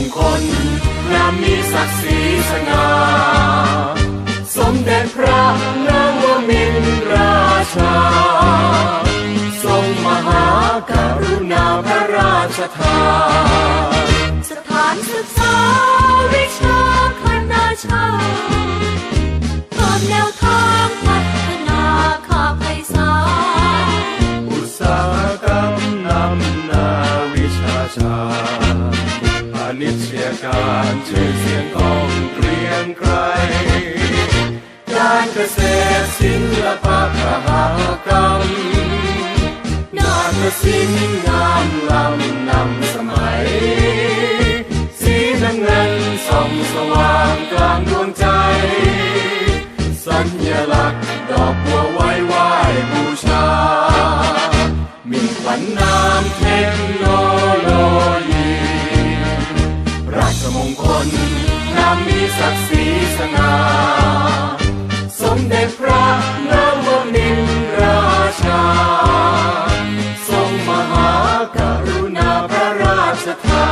งคลงามมีศักดิ์ศรีสง่าสมเด็จพระ การชื่อเสียงของเกรียงไกรการเกษตรศิลปะมหากรรมนาฏศิลป์ ศักดิ์ศรีสง่าสมเด็จพระนวมินทราชา ทรงมหากรุณาพระราชทา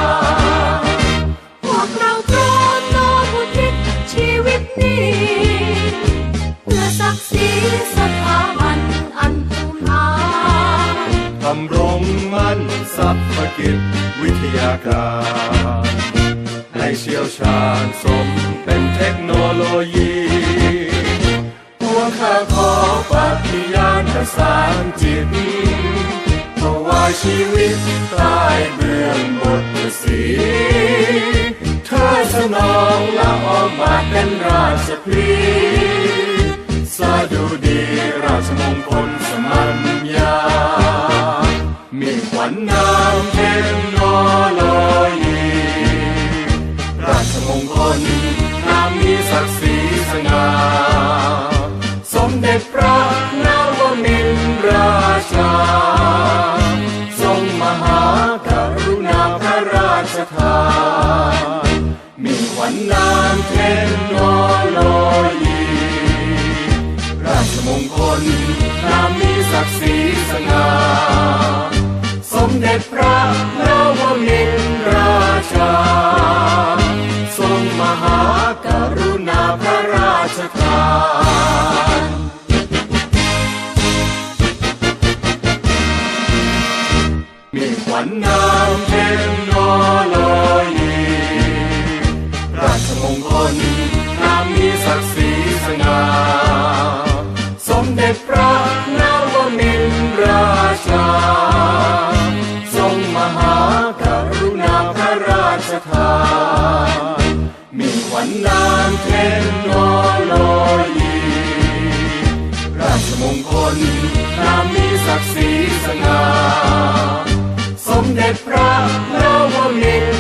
นพวกเราพร้อมน้อมอุทิศชีวิตนี้ เพื่อศักดิ์ศรีสถาบันอันภูมิฐานทำรงมั่นทรัพกิจวิทยาการให้ เชี่ยวชาญสมเป็นเทคโนโลยีพวกข้าขอปฏิญาณประสานจิตถวายชีวิตใต้เบื้องบทสีเธอสนองละออกมาเป็นราชพลีสาดุดีราชมงคลสมัญ นวมินทราชา ทรงมหากรุณาพระราชทานมีวัญนามเทคโนโลยีราชมงคลนามมีศักดิ์ศรีสง่าสมเด็จพระนวมิน ด็จพระนวมินราชา ทรงมหากรุณาพระราชทานมีขวัญนามเทคโนโลยีราชมงคลนามมีศักดิ์ศรีสง่าสมเด็จพระนวมิน